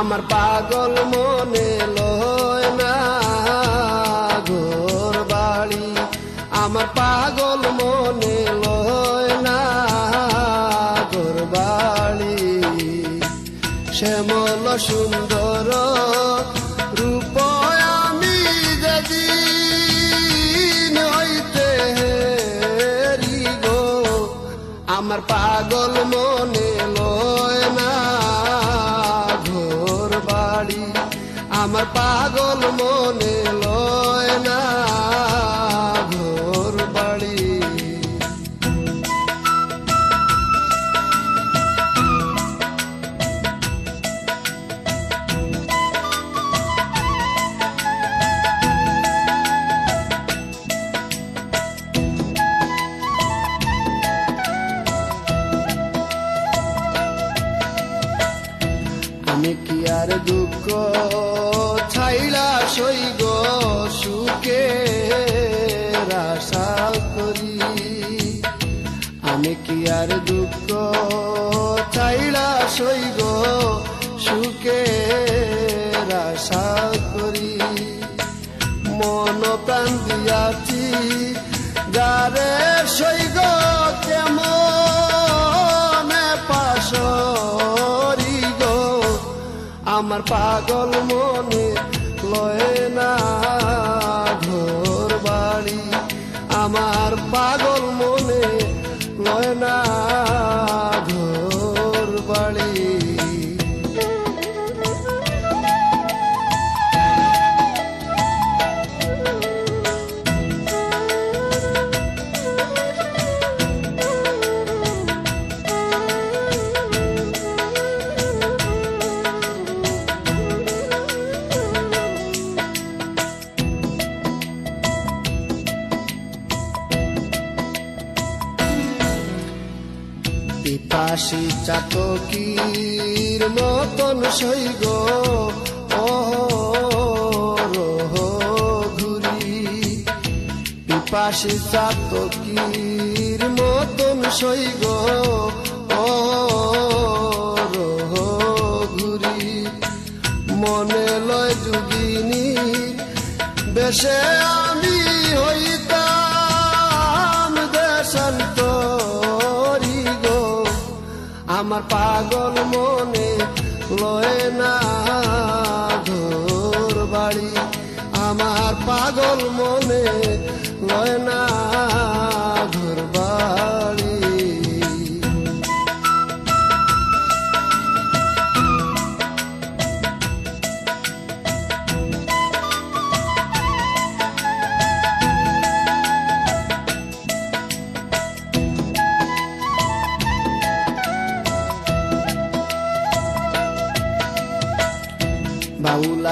আমার পাগল মনে লয় না ঘোর বাড়ি। আমার পাগল মনে লয় না ঘোর বাড়ি। শ্যামল সুন্দর আমার পাগল মনে আর দুঃখ ছাইলা সইগ সুখে আশা করি। আমি কি আর দুঃখ ছাইলা সইগ সুখে আশা করি? মন প্রাণ দিয়াছি, যারে সইগ কেমন আমার পাগল মনে লয়ে না ঘোর বাড়ি। আমার পাগল মনে লয় না ঘোর বাড়ি। পিপাসী চাতকীর মতন সৈগ রহ ঘুরি। পিপাসী চাতকীর মতন সৈগ রহ ঘুরি। মনে লয় যুগিনী বেশে আমি হইতাম আমার পাগল মনে লয় না বাড়ি। আমার পাগল মনে লয় না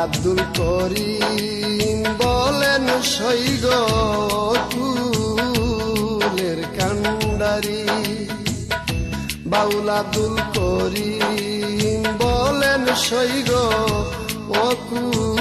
আব্দুল করিম বলেন সৈগ কুলের কান্ডারি। বাউল আব্দুল করিম বলেন সৈগ অকুল